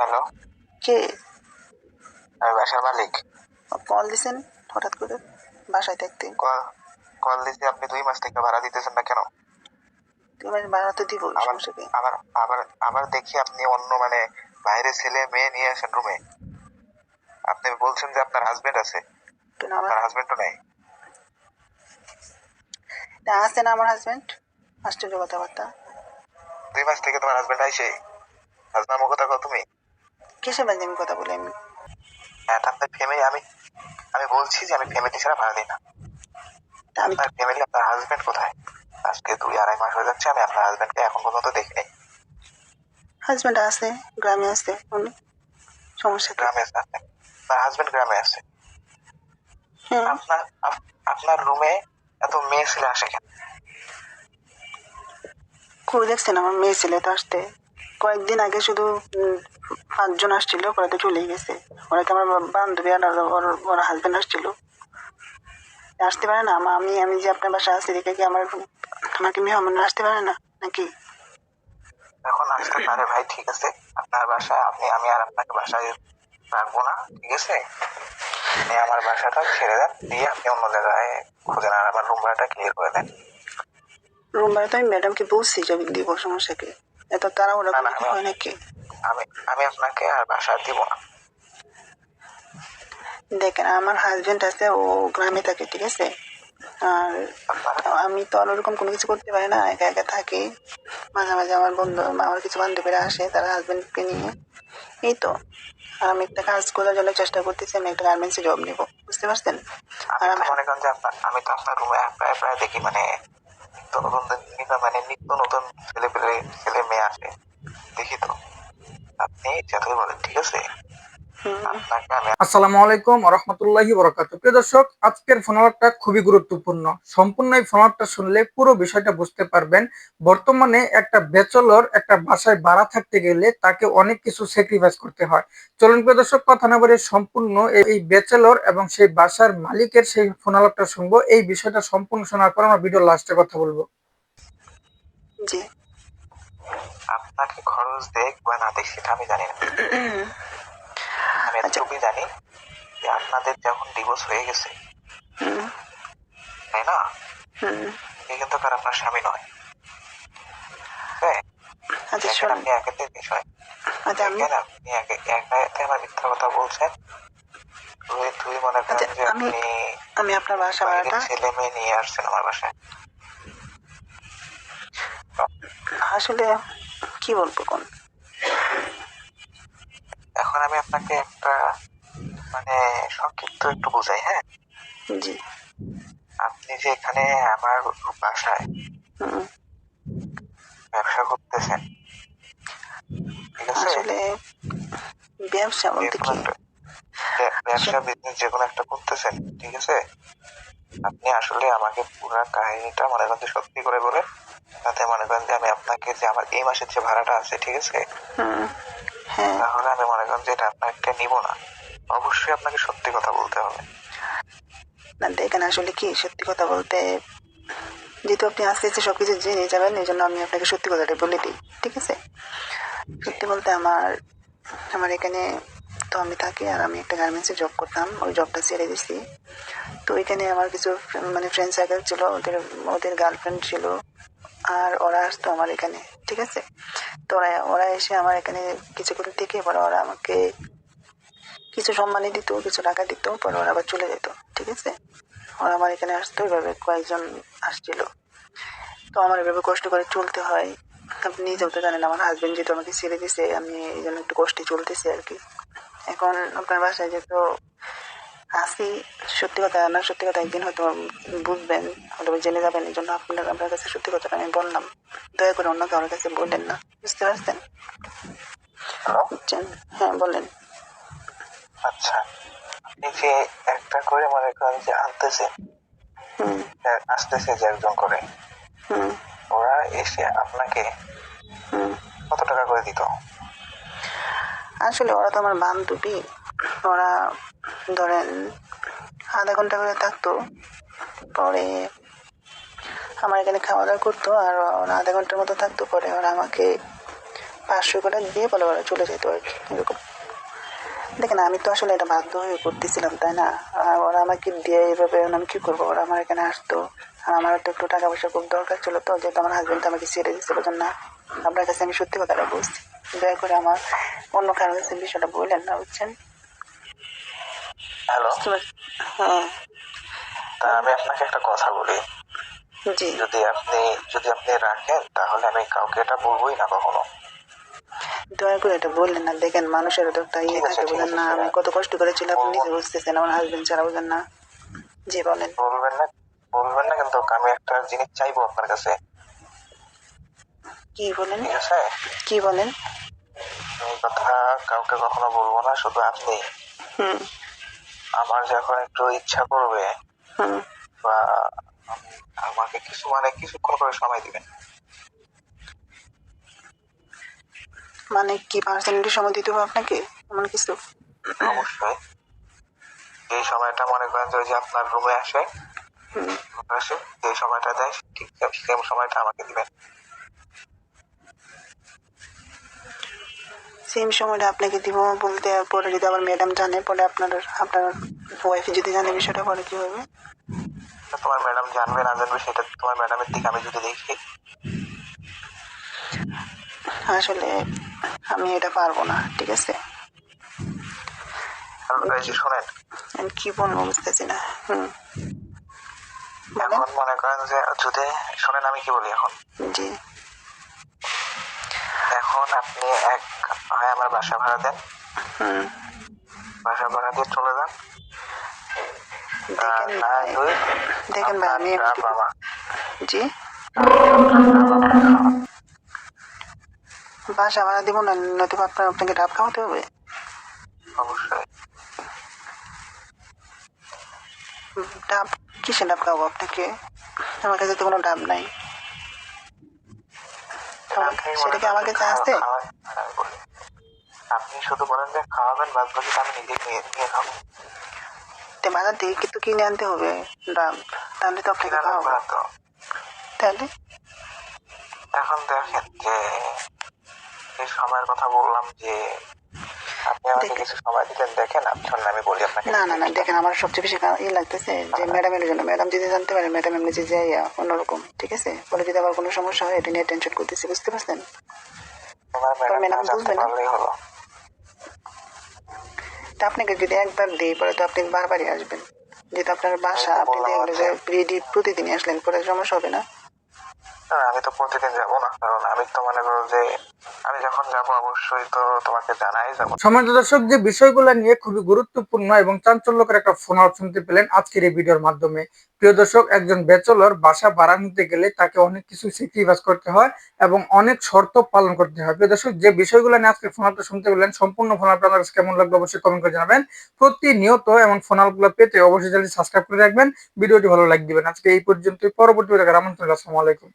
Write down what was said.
Hello. কে? আমি বাসার মালিক। Call দিছেন হঠাৎ করে? বাসায় থাকতে কল কল দিয়েছি আপনি দুই মাস থেকে ভাড়া দিতেছেন না কেন? তুমি ভাড়া তো দিব আবার আবার আবার আবার দেখি আপনি অন্য মানে বাইরে ছেলে মেয়ে নিয়ে আসেন রুমে আপনি বলছেন যে আপনার হাজবেন্ড আছে। আপনার হাজবেন্ডও নেই। না, আছে না আমার হাজবেন্ড আশ্চর্য কথাবার্তা। দুই মাস থেকে তোমার হাজবেন্ড আইসে। হাজবেন্ড কথা কও তুমি? কিসের বাজে আমি কথা বলি? আমি হ্যাঁ আপনার ফ্যামিলি আমি আমি বলছি যে আমি ফ্যামিলি ছাড়া ভাড়া দিই না। আমি আপনার ফ্যামিলি আপনার হাজবেন্ড কোথায়? আজকে দুই আড়াই মাস হয়ে যাচ্ছে আমি আপনার হাজবেন্ডকে এখন পর্যন্ত দেখিনি। হাজবেন্ড আছে গ্রামে আছে উনি সমস্যা গ্রামে আছে আপনার হাজবেন্ড গ্রামে আছে। হ্যাঁ। আপনার আপনার রুমে এত মেয়ে ছেলে আসে কেন? খুবই দেখছেন আমার মেয়ে ছেলে তো আসতে। কয়েকদিন আগে শুধু পাঁচজন আসছিল পরে তো চলেই গেছে। ওরা তো আমার বান্ধবী আর ওর ওর হাজবেন্ড আসছিল। আসতে পারে না? আমি আমি যে আপনার বাসায় আছি দেখে কি আমার আমার কি মেহমান আসতে পারে না নাকি? এখন আসতে পারে ভাই ঠিক আছে। আপনার বাসায় আপনি আমি আর আপনাকে বাসায় রাখব না ঠিক আছে? আপনি আমার বাসাটা ছেড়ে দেন দিয়ে আপনি অন্য জায়গায় খুঁজেন আর আমার রুম ভাড়াটা ক্লিয়ার করে দেন। রুম ভাড়া তো আমি ম্যাডামকে বলছি যে আমি দিব সমস্যা কি এত তারা করতে হয় নাকি? আমি আমি আপনাকে আর বাসা দিব না। দেখেন আমার হাজবেন্ড আছে ও গ্রামে থাকে ঠিক আছে? আর আমি তো আর ওরকম কোনো কিছু করতে পারি না একা একা থাকি। মাঝে মাঝে আমার বন্ধু আমার কিছু বান্ধবীরা আসে তারা হাজবেন্ডকে নিয়ে। এই তো আর আমি একটা কাজ করার জন্য চেষ্টা করতেছি আমি একটা গার্মেন্টসে জব নিব বুঝতে পারছেন? আর আমি তো আমার মনে করেন যে আমি তো আপনার রুমে প্রায় প্রায় দেখি মানে নিত্য নতুন নিত্য- মানে নিত্য নতুন ছেলে পেলে ছেলে মেয়ে আসে। দেখি তো। আপনি যতই বলেন, ঠিক আছে? আসসালামু আলাইকুম রহমতুল্লাহি বরকাত প্রিয় দর্শক আজকের ফোনালাপটা খুবই গুরুত্বপূর্ণ। সম্পূর্ণ এই ফোনালাপটা শুনলে পুরো বিষয়টা বুঝতে পারবেন। বর্তমানে একটা ব্যাচেলর একটা বাসায় ভাড়া থাকতে গেলে তাকে অনেক কিছু স্যাক্রিফাইস করতে হয়। চলুন প্রিয় দর্শক কথা না বলে সম্পূর্ণ এই- ব্যাচেলর এবং সেই বাসার মালিকের সেই ফোনালাপটা শুনব। এই বিষয়টা সম্পূর্ণ শোনার পর আমরা ভিডিও লাস্টে কথা বলব। জি। আপনাকে খরচ দেখ বা না দেখ সেটা আমি জানি না। আমি। এতটুকুই জানি যে আপনাদের যখন ডিভোর্স হয়ে গেছে তাই না। সে কিন্তু আর আপনার স্বামী নয়। হ্যাঁ? আচ্ছা আপনি একেতে বিষয় আচ্ছা আপনি একে একাতে আমার মিথ্যা কথা বলছেন। তুই মনে করেন আচ্ছা, যে আপনি আমি আপনার বাসা ভাড়াটা ছেলে মেয়ে নিয়ে আসছেন আমার বাসায়। আসলে কি বলব কোন? আমি আপনাকে একটা মানে সংক্ষিপ্ত একটু বোঝাই হ্যাঁ? জি। আপনি যে এখানে আমার বাসায় ব্যবসা করতেছেন ঠিক আছে? আসলে ব্যবসা বলতে কি? ব্যবসা বিজনেস যে কোনো একটা করতেছেন ঠিক আছে? আপনি আসলে আমাকে পুরো কাহিনীটা মনে করেন সত্যি করে বলে তাতে মনে করেন যে আমি আপনাকে যে আমার এই মাসের যে ভাড়াটা আছে ঠিক আছে? তাহলে আমি মনে করেন যে এটা আপনাকে নিব না। অবশ্যই আপনাকে সত্যি কথা বলতে হবে। না, দেখেন আসলে কি, সত্যি কথা বলতে যেহেতু আপনি আস্তে আস্তে সবকিছু জেনে যাবেন এই জন্য আমি আপনাকে সত্যি কথাটা বলে দিই, ঠিক আছে? সত্যি বলতে আমার আমার এখানে তো আমি থাকি আর আমি একটা গার্মেন্টসে জব করতাম, ওই জবটা ছেড়ে দিছি। তো এখানে আমার কিছু মানে ফ্রেন্ড সার্কেল ছিল, ওদের ওদের গার্লফ্রেন্ড ছিল। আর ওরা আসতো আমার এখানে, ঠিক আছে? তো ওরা ওরা এসে আমার এখানে কিছুক্ষণ থেকে পরে ওরা আমাকে কিছু সম্মানী দিত, কিছু টাকা দিত, পরে ওরা আবার চলে যেত, ঠিক আছে? ওরা আমার এখানে আসতো, এভাবে কয়েকজন আসছিল। তো আমার এভাবে কষ্ট করে চলতে হয়। আপনি নিজেও তো জানেন, আমার হাজবেন্ড যেহেতু আমাকে ছেড়ে দিছে, আমি এই জন্য একটু কষ্টে চলতেছি আর কি। এখন আপনার বাসায় যেহেতু আসি সত্যি কথা না সত্যি কথা একদিন হয়তো বুঝবেন হয়তো জেনে যাবেন এই জন্য আপনার আপনার কাছে সত্যি কথাটা আমি বললাম। দয়া করে অন্য কারোর কাছে বললেন না। বুঝতে পারছেন? হ্যাঁ বলেন। আচ্ছা যে একটা করে মনে করেন যে আনতেছেন হুম। আসতেছে যে একজন করে হুম। ওরা এসে আপনাকে কত টাকা করে দিত? আসলে ওরা তো আমার বান্ধবী। ওরা ধরেন আধা ঘণ্টা করে থাকতো। পরে আমার এখানে খাওয়া দাওয়া করতো আর ওরা আধা ঘণ্টার মতো থাকতো, পরে ওরা আমাকে পাঁচশো করে দিয়ে বলে ওরা চলে যেত আর কি, এরকম। দেখেন, আমি তো আসলে এটা বাধ্য হয়ে করতেছিলাম, তাই না? ওরা আমাকে দিয়ে এইভাবে আমি কী করব? ওরা আমার এখানে আসতো। আর আমার তো একটু টাকা পয়সা খুব দরকার ছিল তো, যেহেতু আমার হাজব্যান্ড আমাকে ছেড়ে দিচ্ছে বলছেন না আপনার কাছে আমি সত্যি কথাটা বলছি। দয়া করে আমার অন্য কারোর কাছে বিষয়টা বললেন না, বুঝছেন? হ্যালো? হ্যাঁ। আমি আপনাকে একটা কথা বলি। জি। যদি আপনি যদি আপনি রাখেন তাহলে আমি কাউকে এটা বলবোই না কখনো। দয়া করে এটা বললেন না। দেখেন মানুষের তো একটা ইয়ে থাকে আছে, না। আমি কত কষ্ট করেছিল আপনি বলব। নিজে বুঝতেছেন আমার হাজবেন্ড ছাড়া বুঝেন না। জি বলেন। বলবেন না বলবেন না কিন্তু আমি একটা জিনিস চাইব আপনার কাছে। কি বলেন? কি বলেন? এই কথা কাউকে কখনো বলব না শুধু আপনি। আমার যখন একটু ইচ্ছা করবে বা আমাকে কিছু মানে কিছুক্ষণ করে সময় দিবেন। মানে কি পার্সোনালি সময় দিতে হবে আপনাকে? এমন কিছু? অবশ্যই। এই সময়টা মনে করেন যে আপনার রুমে আসে আসে যে সময়টা দেয় ঠিক সেম সময়টা আমাকে দিবেন। সেম সময়টা আপনাকে দিব বলতে পরে যদি আবার ম্যাডাম জানে পরে আপনার আপনার ওয়াইফ যদি জানে বিষয়টা পরে কি হবে? তোমার ম্যাডাম জানবে না জানবে সেটা তোমার ম্যাডামের দিকে আমি যদি দেখি। আসলে আমি এটা পারব না ঠিক আছে? শোনেন। আমি কি বলব বুঝতেছি না হুম। এখন মনে করেন যে যদি শোনেন আমি কি বলি এখন। জি। এখন আপনি এক হয় আমার বাসা ভাড়া দেন হুম। বাসা ভাড়া দিয়ে চলে যান। দেখেন ভাই, দেখেন ভাই আমি বাবা। জি? বাসা ভাড়া দিব না নয়তো আপনার আপনাকে ডাব খাওয়াতে হবে? অবশ্যই। ডাব কিসে ডাব খাওয়াবো আপনাকে? আমার কাছে তো কোনো ডাব নাই। সেটা কি আমার কাছে আছে খাওয়া- খাওয়া- আমি বলি। আপনি শুধু বলেন যে খাওয়াবেন বাদ বাকি আমি নিজে নিয়ে নিয়ে খাব। তো বাজার থেকে কিন্তু কিনে আনতে হবে। ডাব তাহলে তো আপনাকে খাওয়াবো। তাহলে? এখন দেখেন যে এই সময়ের কথা বললাম যে আপনি আমাকে কিছু সময় দিলেন দেখেন আমি বলি আপনাকে। না না না দেখেন আমার সবচেয়ে বেশি ইয়ে লাগতেছে যে ম্যাডামের জন্য। ম্যাডাম যদি জানতে পারে ম্যাডাম এমনি যে যাই অন্যরকম ঠিক আছে? বলে যদি আবার কোনো সমস্যা হয় এটা নিয়ে টেনশন করতেছি বুঝতে পারছেন? ম্যাডাম বুঝবে না? তা আপনাকে যদি একবার দিয়ে পরে তো আপনি বারবারই আসবেন। যেহেতু আপনার বাসা আপনি দেখলেন যে প্রতিদিনই আসলেন পরে সমস্যা হবে না। আমি তো প্রতিদিন যাব না কারণ আমি তো মনে করো যে আমি যখন যাব অবশ্যই তো তোমাকে জানাই যাব। সমাজ দর্শক যে বিষয়গুলো নিয়ে খুবই গুরুত্বপূর্ণ এবং চাঞ্চল্যকর একটা ফোন আউট শুনতে পেলেন আজকের এই ভিডিওর মাধ্যমে প্রিয় দর্শক, একজন ব্যাচেলর বাসা ভাড়া নিতে গেলে তাকে অনেক কিছু স্যাক্রিফাইস করতে হয় এবং অনেক শর্ত পালন করতে হয়। প্রিয় দর্শক, যে বিষয়গুলো নিয়ে আজকে ফোন আউটটা শুনতে পেলেন সম্পূর্ণ ফোন আউটটা আপনার কাছে কেমন লাগল অবশ্যই কমেন্ট করে জানাবেন। প্রতিনিয়ত এমন ফোন আউটগুলো পেতে অবশ্যই চ্যানেলটি সাবস্ক্রাইব করে রাখবেন। ভিডিওটি ভালো লাগবে আজকে এই পর্যন্তই। পরবর্তী দেখার আমন্ত্রণ। আসসালামু আলাইকুম।